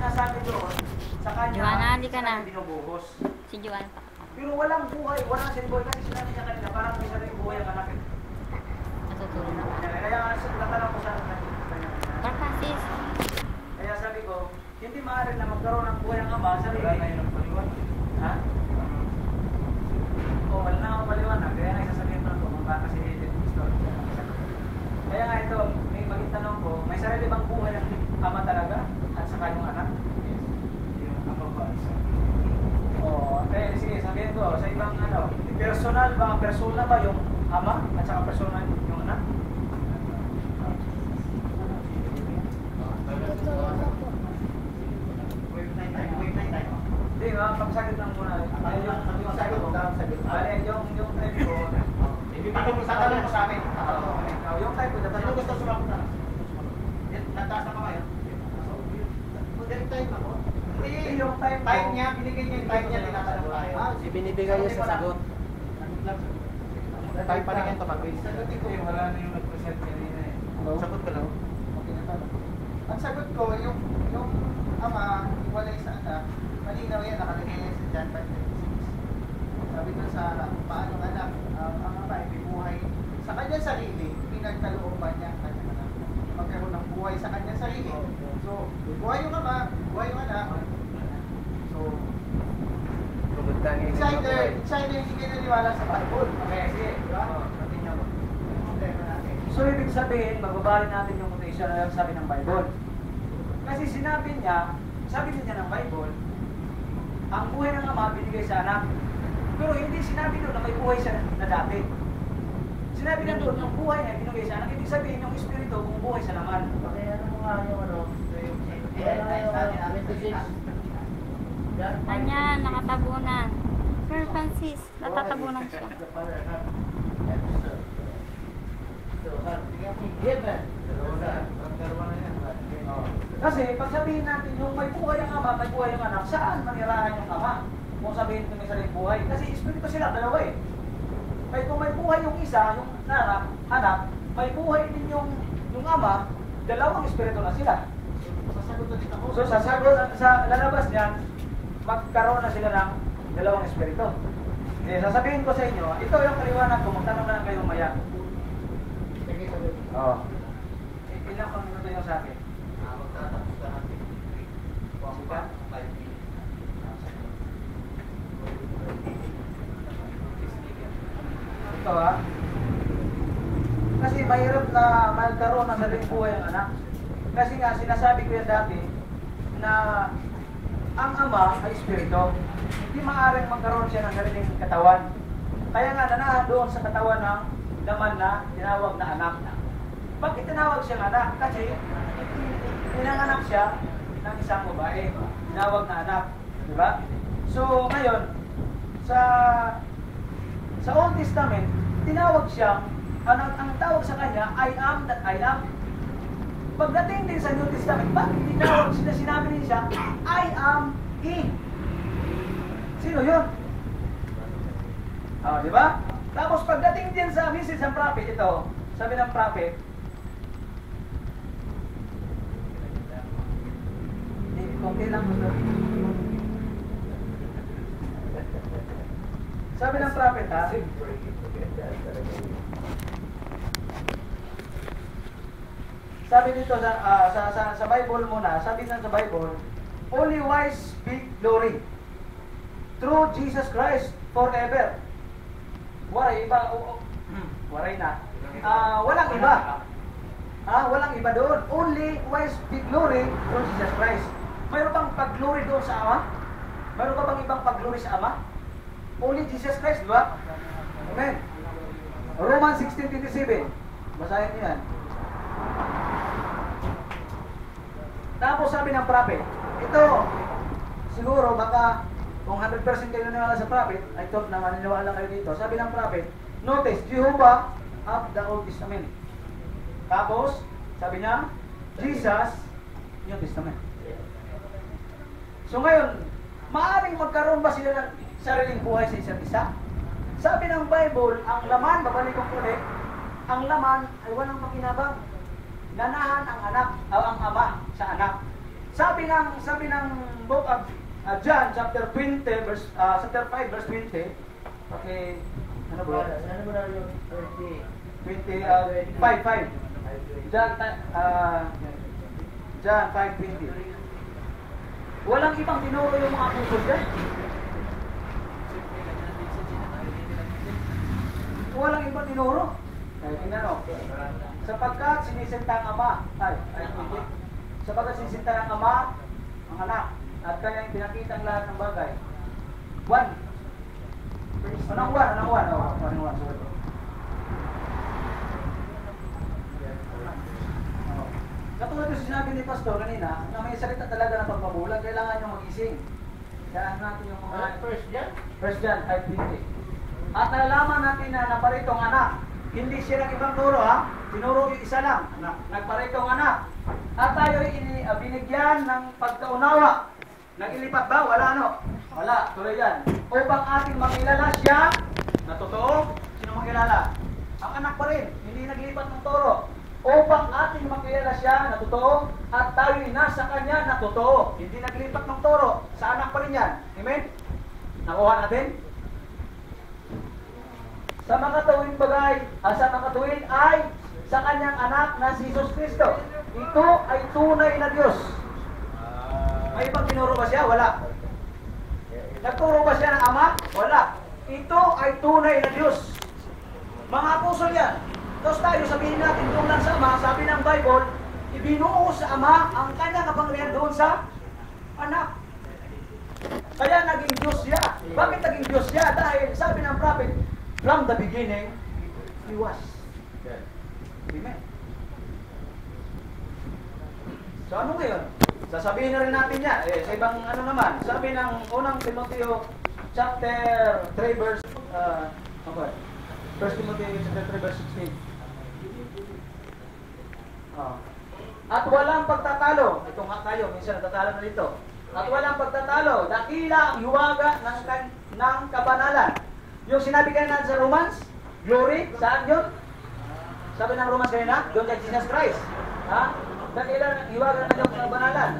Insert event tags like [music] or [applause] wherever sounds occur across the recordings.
sinasabi doon, sa kanya, Joanna, sa kanya na. binubuhos. Si Joanne pa. Pero walang buhay, walang sinboy. Kasi sinabi niya kanina, parang may sariling buhay ang anak. Natutulog na. Kaya nga, natanong ko sa Francis, Kaya sabi ko, hindi maaari na magkaroon ng buhay ang ama, sarili. Wala na yun ang paliwan. Ha? Oo, wala na akong paliwanag. Kaya nga isasabihin ko na ito, kung baka kasi story. Kaya nga ito, may maging tanong ko, may sarili bang buhay ang ama talaga? At saka yung anak? Yung ama ba, isa. Oo, eh, sige, sabihin ko, sa ibang ano, personal ba, persona ba yung ama? At saka personal yung anak? Hindi, mga pagsagit lang muna. Ayun yung, yung sagot ko. Bale, yung, yung type ko, Ibibigay mo sa mo sa amin. Oh, yung type ko, Sino tatanong gusto sumagot na? Yan, Nagtaas na kamay. ah. Direct time ako. Hindi, yung type ko. type niya, binigay niya yung type niya, tinatanong tayo. Ah, Ibinibigay niya sa sagot. Type pa rin yan tumagay. Sagutin ko. wala na yung nag-present kanina eh. Sagot ko lang. Ang sagot ko, yung, yung ama, iwalay sa anak, malinaw yan, nakalagay yan sa John 5.36. Sabi ko sa paano ang anak, ang ang ama ay buhay sa kanyang sarili, pinagkalooban niya ang kanyang anak. Magkaroon ng buhay sa kanyang sarili. So, buhay yung ama, buhay yung anak. So, it's either, it's either naniwala sa Bible. Okay, sige. Di ba? Yung. So, ibig sabihin, magbabalik natin yung quotation na sabi ng Bible. Kasi sinabi niya, sabi niya ng Bible, ang buhay ng ama binigay sa anak. Pero hindi sinabi doon na may buhay siya na dati. Sinabi na doon, yung buhay niya binigay sa anak. Ibig sabihin, yung espiritu kung buhay sa laman. kanya nakatabunan. Sir Francis, natatabunan siya. Kasi pag sabihin natin yung may buhay ang ama, may buhay ang anak, saan manirahan yung ama? Kung sabihin ko may sariling buhay. Kasi espiritu sila, dalawa eh. May kung may buhay yung isa, yung anak, anak, may buhay din yung yung ama, dalawang espiritu na sila. Sasagot na din ako. So sa sagot sa lalabas niyan, magkaroon na sila ng dalawang espiritu. Eh, sasabihin ko sa inyo, ito yung kaliwanag ko, magtanong na lang kayo maya. Sige, sagot. Oo. Oh. Ilang pang minuto yung sa akin? Ito ha. Kasi mahirap na magkaroon ng sariling buhay ang anak. Kasi nga sinasabi ko yan dati na ang ama ay espiritu. Hindi maaaring magkaroon siya ng sariling katawan. Kaya nga nanahan doon sa katawan ng laman na tinawag na anak. Bakit tinawag siyang anak? Kasi pinanganak siya ng isang babae. Tinawag na anak. Di ba? So ngayon, sa sa Old Testament, tinawag siyang, ang, ang tawag sa kanya, I am that I am. Pagdating din sa New Testament, bakit tinawag sila, sinabi din siya, I am He. Sino yun? Oh, di ba? Tapos pagdating din sa message ng prophet, ito, sabi ng prophet, konti lang gusto. Sabi ng prophet, ha? Sabi dito sa, ah, sa, sa, sa Bible muna, sabi na sa Bible, Only wise speak glory. Through Jesus Christ forever. Waray iba, o, o, waray na. Ah, walang iba. Ah, walang iba doon. Only wise speak glory through Jesus Christ. Mayroon bang pag-glory doon sa Ama? Mayroon ka bang ibang pag-glory sa Ama? Only Jesus Christ, di ba? Amen. Romans 16.27. Basahin niyo. Tapos sabi ng prophet, ito, siguro baka kung 100% kayo naniwala sa prophet, I thought na maniniwala kayo dito. Sabi ng prophet, notice, Jehovah of the Old Testament. Tapos, sabi niya, Jesus, New Testament. So ngayon, maaaring magkaroon ba sila ng sariling buhay sa isa't isa? Sabi ng Bible, ang laman, babalik ko ulit, ang laman ay walang makinabang. Nanahan ang anak, o ang ama sa anak. Sabi ng sabi ng book of uh, John chapter 20 verse uh, chapter 5 verse 20. Okay. Ano bro? Ano na yung 30? 20 uh, 5 5. John uh, John 5:20. Walang ibang tinuro yung mga apostol dyan. Walang ibang tinuro. Ay, tingnan o. Sapagkat sinisinta ang ama, ay, ay. Sapagkat sinisinta ang ama, ang anak, at kanyang pinakita ang lahat ng bagay. One. Anong one? Anong one? Oh, anong one? Sorry. Oh. Katulad yung sinabi ni Pastor kanina, na may salita talaga ng pagpabulag, kailangan nyo magising. Kaya natin yung mga first yan? First John 5.20 At nalalaman natin na naparitong anak. Hindi siya ng ibang turo ha. Tinuro yung isa lang. Na, nagparitong anak. At tayo ini, uh, binigyan ng pagkaunawa. Nagilipat ba? Wala no? Wala. Tuloy yan. Upang ating makilala siya na totoo. Sino makilala? Ang anak pa rin. Hindi naglilipat ng toro. Upang ating makilala siya na totoo at tayo'y nasa kanya na totoo. Hindi naglipat ng toro. Sa anak pa rin yan. Amen? Nakuha natin? Sa makatuwid bagay, ah, sa makatuwid ay sa kanyang anak na si Jesus Kristo. Ito ay tunay na Diyos. May ibang tinuro ba siya? Wala. Nagturo ba siya ng Ama? Wala. Ito ay tunay na Diyos. Mga apostol yan. Tapos tayo sabihin natin doon lang sa Ama, sabi ng Bible, ibinuo sa Ama ang kanyang kapangyarihan doon sa anak. Kaya naging Diyos siya. Bakit naging Diyos siya? Dahil sabi ng prophet, from the beginning, He was. Amen. So ano ngayon? Sasabihin na rin natin yan. Eh, sa ibang ano naman, sabi ng unang Timoteo chapter 3 verse uh, okay. First Timoteo chapter 3 verse 16. Ah. At walang pagtatalo. Ito nga tayo, minsan natatalo na dito. At walang pagtatalo. Dakila ang hiwaga ng, ng kabanalan. Yung sinabi kanina sa Romans, glory, saan yun? Sabi ng Romans kanina, doon kay Jesus Christ. Ha? Dakila ang hiwaga ng iyong kabanalan.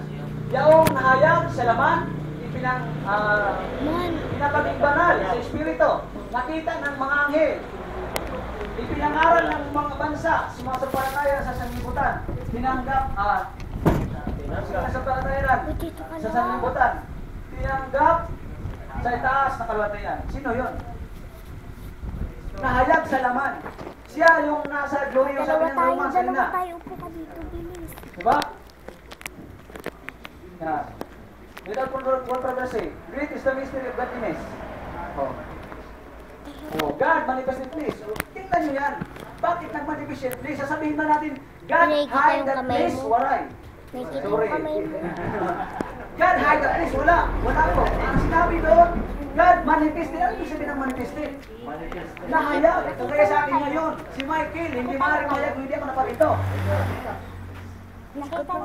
Yaong nahayag sa laman, ipinang, uh, pinapaging banal sa Espiritu. Nakita ng mga anghel. Ipinangaral ng mga bansa, sumasampalataya sa sanlibutan. Tinanggap, ah, sumasampalataya sa sanlibutan. Tinanggap sa itaas na kalwatayan. Sino yon? Nahayag sa laman. Siya yung nasa glory yung sabi Dalawa ng tayo, Romans dalawa tayo. Upo ka dito, bilis. Diba? Yan. Without contro- controversy, great is the mystery of godliness. Oh. Oh, God manifested place. Oh, tingnan nyo yan. Bakit nag-manifest place? Sasabihin ba natin, God hide yung that place? Waray. Sorry. yung. [laughs] God hide that place? Wala. Wala po. Ang sinabi doon, God manifested. Ano yung sabihin ng manifested? Nahayag. Kaya sa akin ngayon, si Michael, hindi maaaring mahayag kung hindi ako naparito.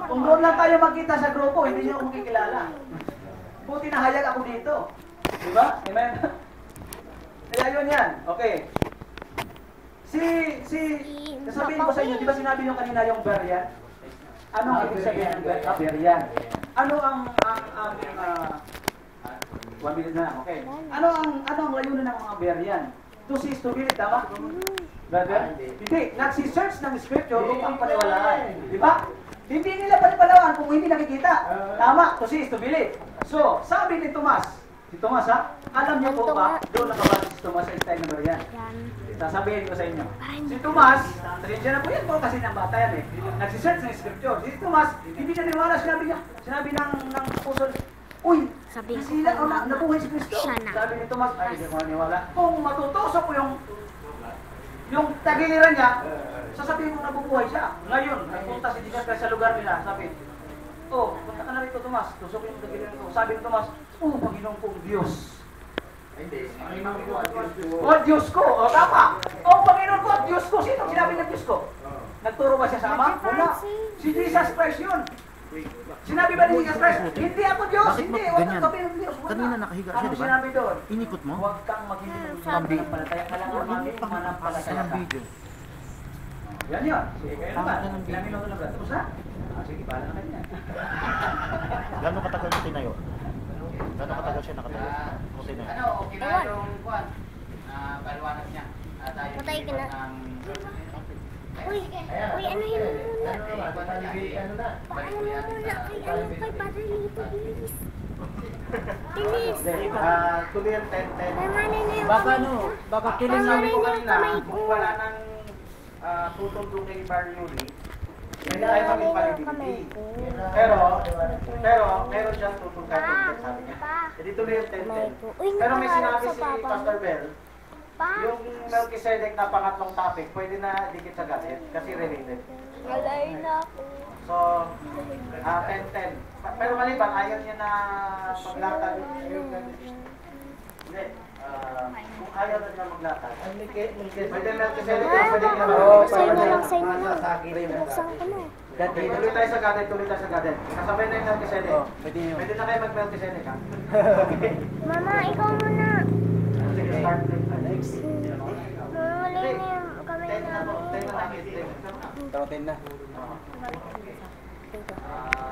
Kung doon lang tayo magkita sa grupo, hindi niyo ako makikilala. Buti nahayag ako dito. Di ba? Amen? Kaya yun yan. Okay. Si, si, sasabihin ko sa inyo, di ba sinabi niyo kanina yung berian? Ano ang ibig sabihin ng berian? Ano ang, ang, ang, ah, one minute na, okay. Ano ang, ano ang layunin ng mga berian? To see is to believe, tama? Brother? Hindi, nagsisearch ng scripture upang paniwalaan. Di ba? Hindi nila paniwalaan kung hindi nakikita. Tama, to see is to believe. So, sabi ni Tomas, si Tomas ha, alam niyo po ba, doon nakabase si Tomas sa style number yan. Yan. Sasabihin ko sa inyo. Si Tomas, trensya na po yan po kasi ng bata yan eh. Nagsisearch ng scripture. Si Tomas, hindi niya niwala, sinabi niya, sinabi ng, ng apostle, Uy, Sabi ko nasila, kay o na, mama, nabuhay si Kristo. siya na. Sabi ni Tomas, ay, hindi ko maniwala. Kung matutusok ko yung yung tagiliran niya, sasabihin mo nabubuhay siya. Ngayon, nagpunta si Jesus Christ sa lugar nila, sabi, Oh, punta ka na rito, Tomas. Tusukin yung tagiliran ko. Sabi ni Tomas, Oh, Panginoon kong Diyos. Ko at Diyos ko. O Diyos ko, o tama. O Panginoon ko Diyos ko. Sino sinabi ng Diyos ko? Nagturo ba siya sa Ama? Wala. Si Jesus Christ yun. Sinabi ba ni Jesus Christ? Hindi ako Diyos. Bakit Hindi. Huwag kang sabihin ng Diyos. Wala. Kanina nakahiga siya, Ano di ba? sinabi doon? Inikot mo? Huwag kang magiging Hmm, ng sabi. palataya. Kailangan maging Pang manampalataya ng ka. Yan yun. Sige, kayo naman. Ilang minuto na ba? Tapos na? sige, bahala na kanya. [laughs] Gano'ng katagal siya tinayo? Gano'ng katagal siya nakatayo? Kung tinayo? Ano, okay na yung kuwan. Ah, paliwanag niya. Tayo Patay ka na. Uy, uy, ano yun muna? Ano? Ano? Paano muna kay ano kay Padre Lito, bilis. Bilis. Ah, tuloy ang 10-10. Tama na na yung Baka ano, baka kiling na namin ko yung kanina, kung wala nang uh, tutol doon kay Bar Yuri, hindi tayo mag-validity. ko. Pero, pero, meron siyang tutol kahit Pa, yung sabi niya. pa. Hindi tuloy yung Kamay 10-10. ko. Uy, Pero may sinabi si Pastor. Bell, Pa, yung Melchizedek na pangatlong topic, pwede na dikit sa galit kasi related. nalay na ako. So, ah 10-10. Pa- Pero maliban, ayaw niya na maglatag. Hindi. ah, kung ayaw na niya maglatag. Pwede Melchizedek, Ah, pwede niya oo, mag- sa'yo na lang, sa'yo na lang. Buksan ko na. Okay, tuloy tayo sa garden, tuloy tayo sa garden. Kasabay na yung Melchizedek. Oh, pwede na kayo mag-Melchizedek, ha? Okay. [laughs] Mama, ikaw muna. Sige, start. Next. Mama, wala na yung kamay namin. Tawatin na.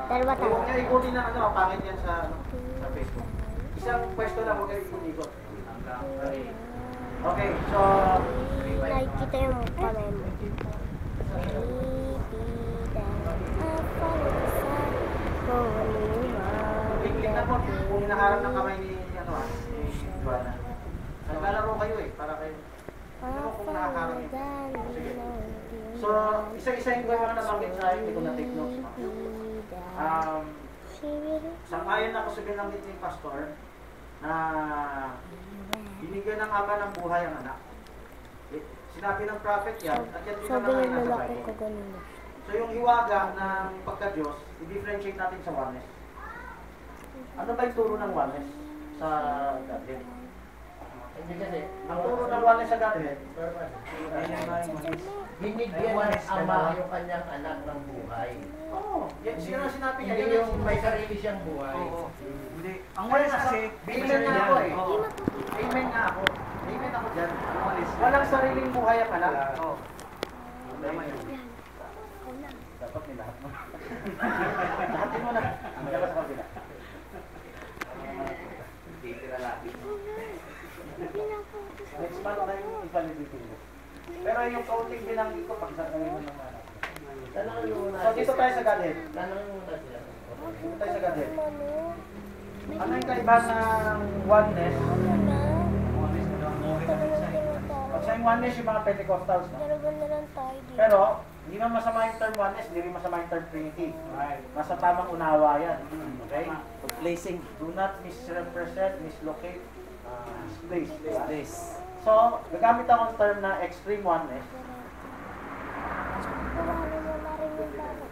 Dalawa tayo. Huwag niya ikutin na ano, pangit yan sa, sa Facebook. Isang pwesto lang, huwag kayo ikot-ikot. Okay, so, Nakikita yung kamay mo. po, kung hinaharap ng kamay ni, ano ah, ni Juana. Naglalaro kayo eh, para kayo. Ano mo kung nakakarap yun? Sige. So, isa-isahin ko yung mga nabanggit sa hindi ko na-take notes. no? Um, Sangayon ako sa binanggit ni Pastor na binigyan ng ama ng buhay ang anak. Eh, Sinabi ng prophet yan, at yan din Sabi naman ay nasa Bible. So yung hiwaga ng pagka-Diyos, i-differentiate natin sa oneness. Ano ba yung turo ng oneness sa Godhead? Hindi kasi, Ang turo ng oneness sa Godhead, binigyan ng ama yung kanyang anak ng buhay. Oo, yan sino sinabi niya. Hindi yung may sarili siyang buhay. Oo. Hindi. Ang oneness kasi, Amen nga ako eh. Amen nga ako. Amen ako dyan. Walang sariling buhay ang anak. Oo. Tama yun. Dapat may lahat mo. [laughs] Next month na yung i-validate mo. Pero yung counting binanggit ko, pag-isang mo ng anak. Tanongin mo muna. So dito tayo sa Godhead. Tanongin mo muna sila. Dito tayo sa Godhead. Ano yung kaiba ng oneness? Pag sa yung oneness, yung mga Pentecostals, no? Na lang. Pero, hindi man masama yung term oneness, hindi rin masama yung term Trinity. Nasa tamang unawa yan. Okay? Placing. Do not misrepresent, mislocate, uh, misplace. So, gagamit ako ng term na extreme oneness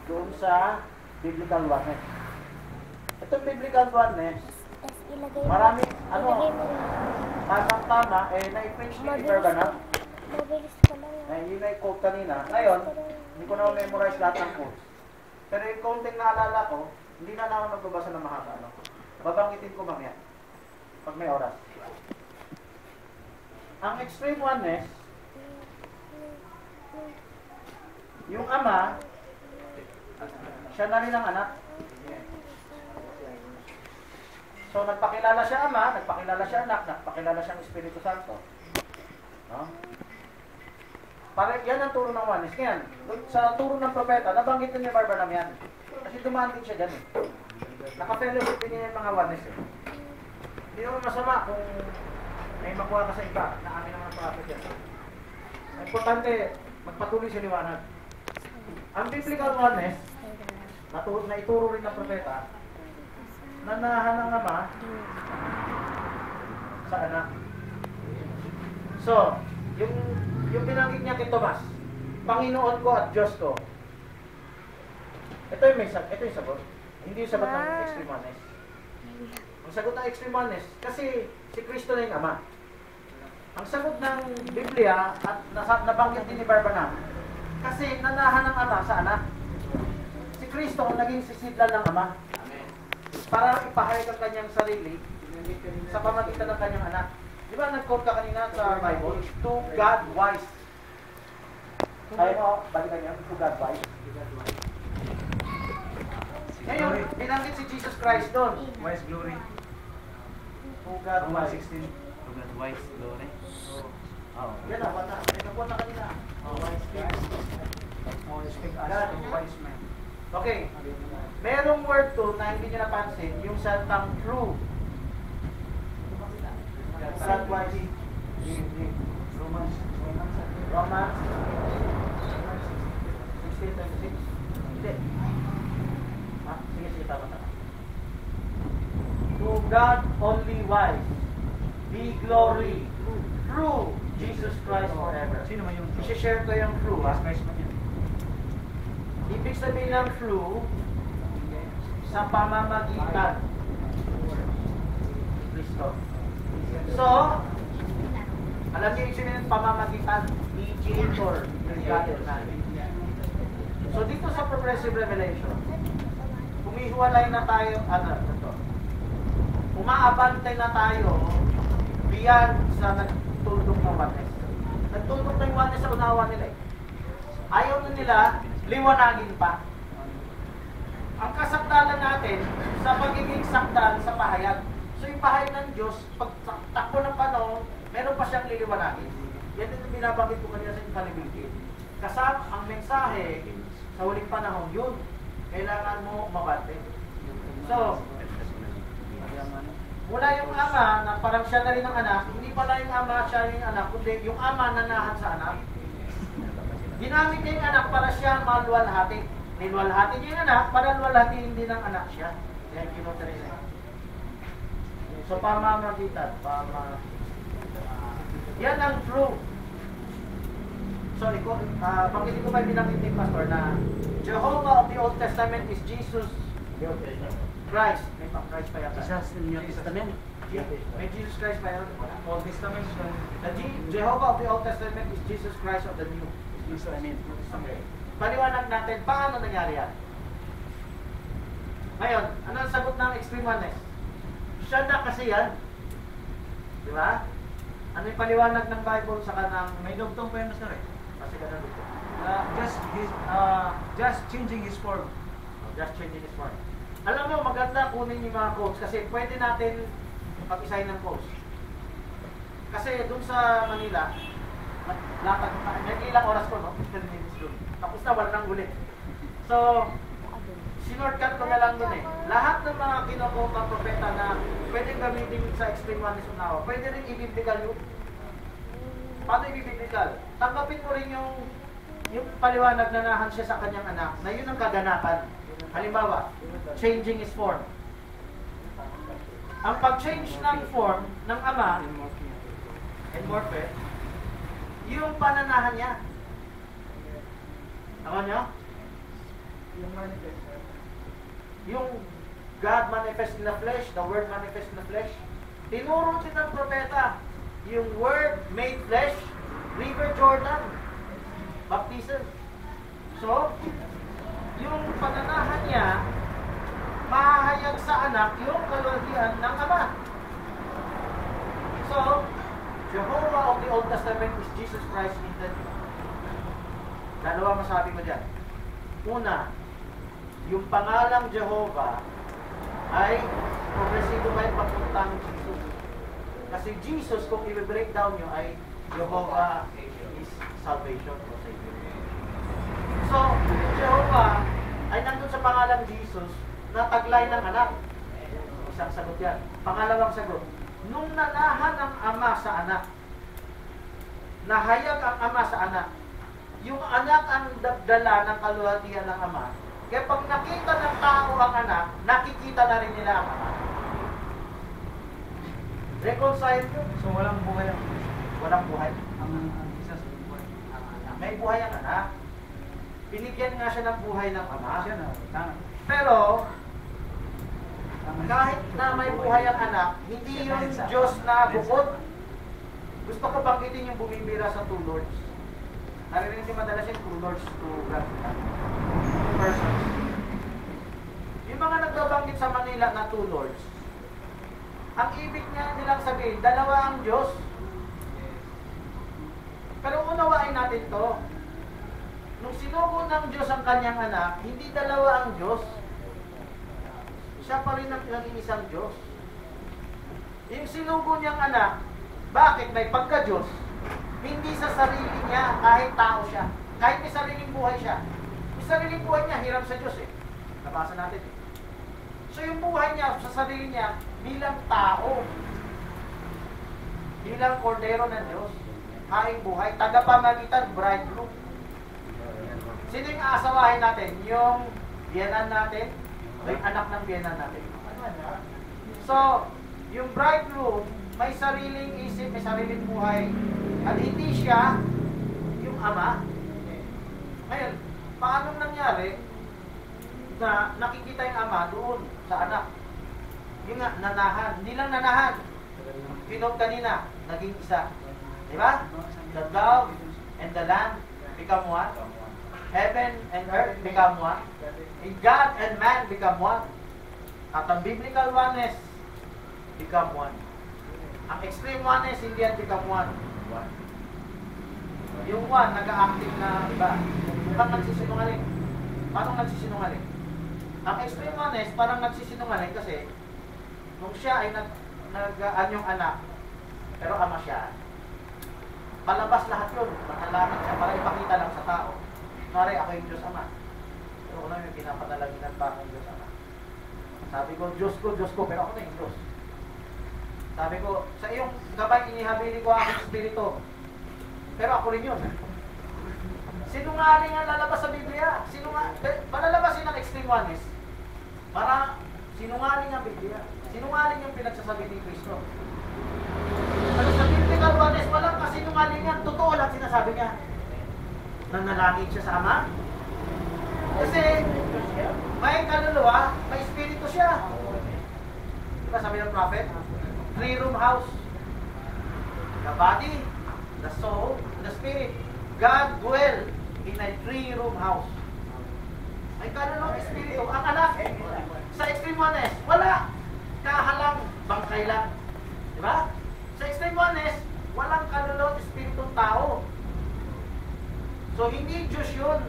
doon sa biblical oneness. Itong biblical oneness, marami, ano, tamang-tama, eh, na-preach ni ka lang. Eh, yun na quote kanina. Ngayon, hindi ko na memorize lahat ng quotes. Pero yung konting naalala ko, hindi na na ako nagbabasa ng mahaba. No? Babanggitin ko mamaya. Pag may oras. Ang extreme oneness, yung ama, siya na rin ang anak. So, nagpakilala siya ama, nagpakilala siya anak, nagpakilala siyang Espiritu Santo. No? Para yan ang turo ng oneness. Ngayon, sa turo ng propeta, nabanggit din ni Barbanam yan. Kasi dumaan din siya dyan eh. Naka-fellowship din niya yung mga oneness eh. Hindi naman masama kung may makuha ka sa iba na amin naman ang prophet yan. Importante, magpatuloy sa liwanag. Ang biblical oneness, naturo, na ituro rin ng propeta, nanahan ng ama sa anak. So, yung yung binanggit niya kay Tomas, Panginoon ko at Diyos ko. Ito yung may ito yung sagot. Hindi yung sagot ng Ah. extreme oneness. Ang sagot ng extreme oneness, kasi si Kristo na yung Ama. Ang sagot ng Biblia at nasa, nabanggit din ni Barbanam, kasi nanahan ng Ama sa anak. Si Kristo ang naging sisidlan ng Ama. Para ipahayag ang kanyang sarili sa pamagitan ng kanyang anak. Di ba nag-quote ka kanina sa Bible? To God wise. Kaya mo, balikan niya, to God wise. Ngayon, binanggit si Jesus Christ doon. Wise glory. Oh God, why? 16. God wise glory. Oh, yan na, wala. May nakuha na kanina. Oh, wise God. Oh, speak God. wise man. Okay. Merong word to na hindi nyo napansin, yung salitang true. God wise. Romans. Romans 16:26. Hindi. Ah, sige, sige, tama, tama. To God only wise, be glory through Jesus Christ forever. Sino man yung I-share ko yung Yes, ha? Ibig sabihin ng true, sa pamamagitan ni Kristo. So, alam niyo yung sabihin ng pamamagitan, yung God natin. So dito sa progressive revelation, humihiwalay na tayo, ano, ito, umaabante na tayo beyond sa nagtulog ng oneness. Nagtulog ng oneness sa unawa nila eh. Ayaw na nila, liwanagin pa. Ang kasakdalan natin sa pagiging sakdal sa pahayag. So yung pahayag ng Diyos, pag tak- takbo ng panahon, meron pa siyang liliwanagin. Yan din yung binabanggit ko kanina sa infallibility. Kasama ang mensahe sa huling panahon, yun. Kailangan mo mabante. So, mula yung ama na parang siya na rin ang anak, hindi pala yung ama siya yung anak, kundi yung ama nanahan sa anak. Ginamit niya yung anak para siya maluwalhati. Niluwalhati niya yung anak para luwalhatiin din ng anak siya. Yan kinutre niya. So pamamagitan, pama... Yan ang true. Sorry ko, uh, banggitin ko ba yung binanggit ni Pastor na Jehovah of the Old Testament is Jesus Christ. May pa Christ pa yata. Jesus in New Testament. May Jesus Christ pa yata. Old Testament. The Je- Jehovah of the Old Testament is Jesus Christ of the New. New Testament. Okay. Paliwanag natin, paano nangyari yan? Ngayon, ano ang sagot ng extreme oneness? Siya na kasi yan. Di ba? Ano yung paliwanag ng Bible sa kanang May dugtong pa yun, eh. kasi ganun dito. Uh, just his, uh, just changing his form. Just changing his form. Alam mo, maganda kunin yung mga quotes kasi pwede natin pag-isahin ng quotes. Kasi dun sa Manila, lakad, may ilang oras ko, no? 15 minutes dun. Tapos na, wala nang ulit. So, sinordcut ko na lang dun eh. Lahat ng mga kinukupang propeta na pwedeng gamitin sa extreme oneness unawa, pwede rin i-biblical yun. Paano i-biblical? Tanggapin mo rin yung yung paliwanag na nahan siya sa kanyang anak na yun ang kaganapan. Halimbawa, changing his form. Ang pag-change ng form ng ama and morphe, yung pananahan niya. Tama niyo? Yung manifest. yung God manifest in the flesh, the Word manifest in the flesh. Tinuro din ng propeta, yung Word made flesh, River Jordan, baptism. So, yung pananahan niya, mahahayag sa anak yung kalwaltian ng Ama. So, Jehovah of the Old Testament is Jesus Christ in the New. Dalawa masabi ko dyan. Una, yung pangalang Jehovah ay progresibo kayo papuntang Jesus. Kasi Jesus, kung i-break down nyo, ay Jehovah is salvation or Savior. So, Jehovah ay nandun sa pangalang Jesus na taglay ng anak. Isang sagot yan. Pangalawang sagot, nung nanahan ang ama sa anak, nahayag ang ama sa anak, yung anak ang dala ng kaluhatian ng ama, kaya pag nakita ng tao ang anak, nakikita na rin nila ang ama. Reconcile yun. So walang buhay ang Walang buhay. ang isa sa buhay. Ang anak. May buhay ang anak. Binigyan nga siya ng buhay ng na, tama. Pero, kahit na may buhay ang anak, hindi yung Diyos na bukod. Gusto ko banggitin yung bumibira sa two lords. Narinig si madalas yung two lords. Two persons. Yung mga nagbabanggit sa Manila na two lords, ang ibig niya nilang sabihin, dalawa ang Diyos. Pero unawain natin to. Nung sinugo ng Diyos ang kanyang anak, hindi dalawa ang Diyos. siya pa rin ang naging isang Diyos. Yung sinugo niyang anak, bakit may pagka-Diyos? Hindi sa sarili niya, kahit tao siya. Kahit may sariling buhay siya. May sariling buhay niya, hiram sa Diyos eh. Nabasa natin eh. So yung buhay niya sa sarili niya bilang tao. Bilang kordero ng Diyos. Haing buhay. Tagapamagitan, bridegroom. Sino yung aasawahin natin? Yung biyanan natin? O yung anak ng biyanan natin? So, yung bridegroom, may sariling isip, may sariling buhay. At hindi siya yung ama. Ngayon, paano nangyari na nakikita yung ama doon sa anak? Yung nga, nanahan. Hindi lang nanahan. Pinot kanina, naging isa. Di ba? The dove and the lamb become one. Heaven and earth become one. God and man become one. At ang biblical oneness become one. Ang extreme oneness, hindi yan become one. Yung one, nag-active na iba. Mukhang nagsisinungaling. Paano nagsisinungaling? Ang extreme oneness, parang nagsisinungaling kasi nung siya ay nag, nag yung anak, pero ama siya, palabas lahat yun. Matalangin siya para ipakita lang sa tao. Mari, ako yung Diyos Ama. Pero una yung pinapadalaginan pa akong Diyos Ama. Sabi ko, Diyos ko, Diyos ko, pero ako na yung Diyos. Sabi ko, sa iyong gabay, inihabili ko ang espiritu. Pero ako rin yun. Sinungaling ang lalabas sa Biblia. Sinunga, eh, palalabasin ng extreme oneness. Para sinungaling ang Biblia. Sinungaling yung pinagsasabi ni Kristo. Pero sa biblical oneness, walang kasinungalingan. Totoo lang sinasabi niya. Nanalangin siya sa Ama. Kasi may kaluluwa, may espiritu siya. Diba sabi ng prophet? Three room house. The body, the soul, the spirit. God dwell in a three room house. May kaluluwa, espiritu. Ang anak, sa extreme oneness, wala. Kahalang, bangkay lang. Diba? Sa extreme oneness, walang kaluluwa, espiritu tao. So, hindi Diyos yun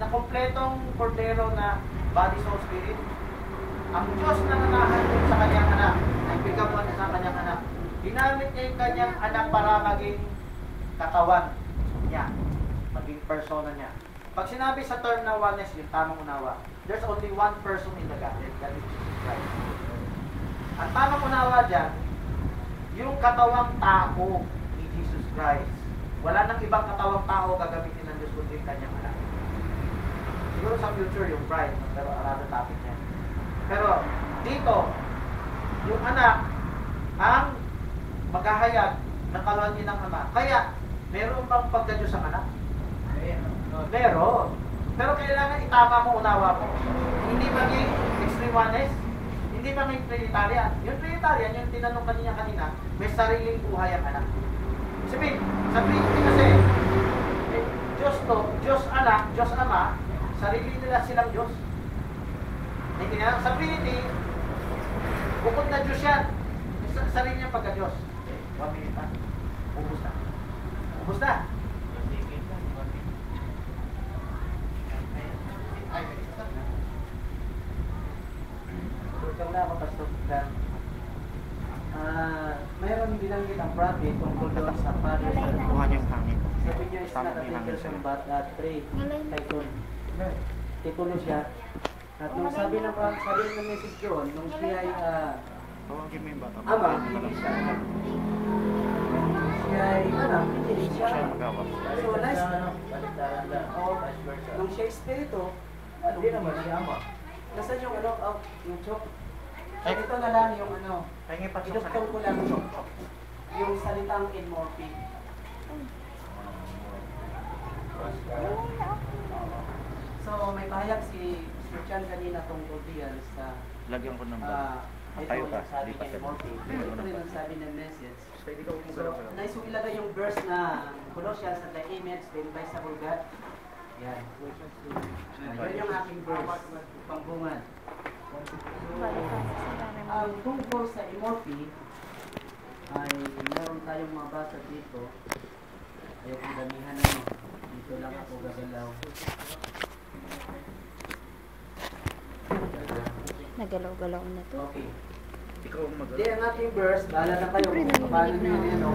na kompletong kordero na body, soul, spirit. Ang Diyos na nanahan yun sa kanyang anak, become one sa kanyang anak. Ginamit niya yung kanyang anak para maging katawan niya, maging persona niya. Pag sinabi sa term na oneness, yung tamang unawa, there's only one person in the Godhead, that is Jesus Christ. Ang tamang unawa dyan, yung katawang tao ni Jesus Christ. Wala nang ibang katawang tao gagamitin Diyos kundi yung kanyang anak. Siguro sa future yung bride, pero another topic niya. Pero dito, yung anak ang maghahayag ng kalwani ng ama. Kaya, meron bang pagka-Diyos ang anak? Meron. Pero kailangan itama mo, unawa mo. Hindi maging extreme oneness, hindi maging Trinitarian. Yung Trinitarian, yung tinanong kanina kanina, may sariling buhay ang anak. Sabihin, sa Trinity kasi, Diyos to, Diyos anak, Diyos ama, sarili nila silang Diyos. Hindi na, sa Trinity, bukod na Diyos yan, sa sarili niyang pagka-Diyos. One minute na. Ubus na. Ubus na. Ay, Welcome na ako, Pastor. Ah, mayroon binanggit ang prophet tungkol doon sa Father sa Kuha niyo yung hangin. Sa video is not a thinker from but uh, three title. Titulo siya. At nung sabi ng sabi ng message doon, nung siya ay ah, Tawagin mo yung bata. ama, hindi siya ay anak, hindi rin siya. So, nice. Oh, nung siya espiritu, ano, hindi naman siya ama. Nasaan yung ano, oh, yung chok? So, ito na lang yung ano, Iduktong ko lang yung salitang in morphe. So, may pahayag si Mr. Chan kanina tungkol diyan sa Lagyan ko ng ah, ito Tayo yung ka, in ka. morphe. Ito rin ang sabi ng message. Pwede ka So, nais ko ilagay yung verse na Colossians at the image, the invisible God. Yan. Yan yung aking verse, pambungan. Ang tungkol sa immorphe, ay meron tayong mabasa dito. Ayaw kong damihan na mo. Nagalaw-galaw na to. Okay. Ikaw ang mag Hindi, ang ating verse, bahala na kayo paano nyo na yun, no?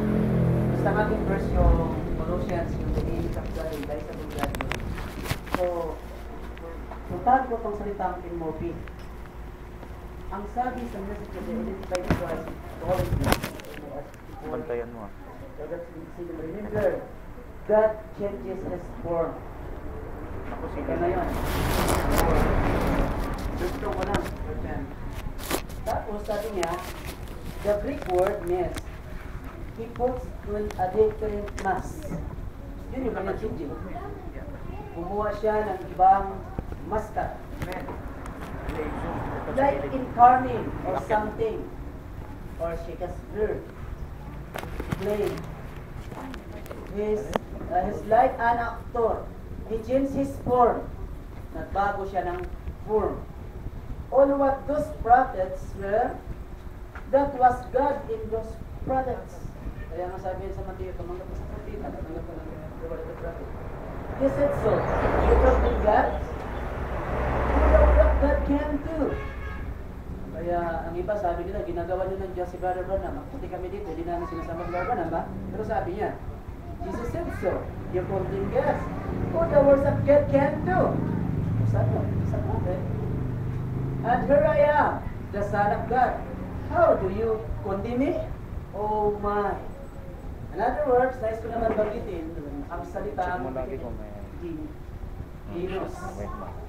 Basta ang ating verse yung Colossians, yung the image of God, yung guys of God. So, puntahan ko itong salitang big. Ang sabi sa message of the identified Christ, calling Bantayan mo ah. Remember, God changes His form. Sige sige na yun. Gusto ko lang. Tapos sabi niya, the Greek word means, he puts on a different mask. Yun yung teaching. Kumuha siya ng ibang maska. Like incarnate or something. Or Shakespeare. Play. His, uh, his like an actor. He changed his form. Nagbago siya ng form. All what those prophets were, that was God in those prophets. Kaya nga sabi sa Mateo, tumanggap sa propeta, tumanggap ka lang the word of the prophet. He said so. You trust in God? You know what God can do. Kaya ang iba sabi nila, ginagawa nyo ng Diyos si Brother Branham. Puti kami dito, hindi namin sinasama si Brother Branham ba? Pero sabi niya, Jesus said so. You told him yes. Oh, the words that God can do. Sabi sa prophet. And here I am, the Son of God. How do you condemn me? Oh my. In other words, nais ko naman banggitin ang salita Check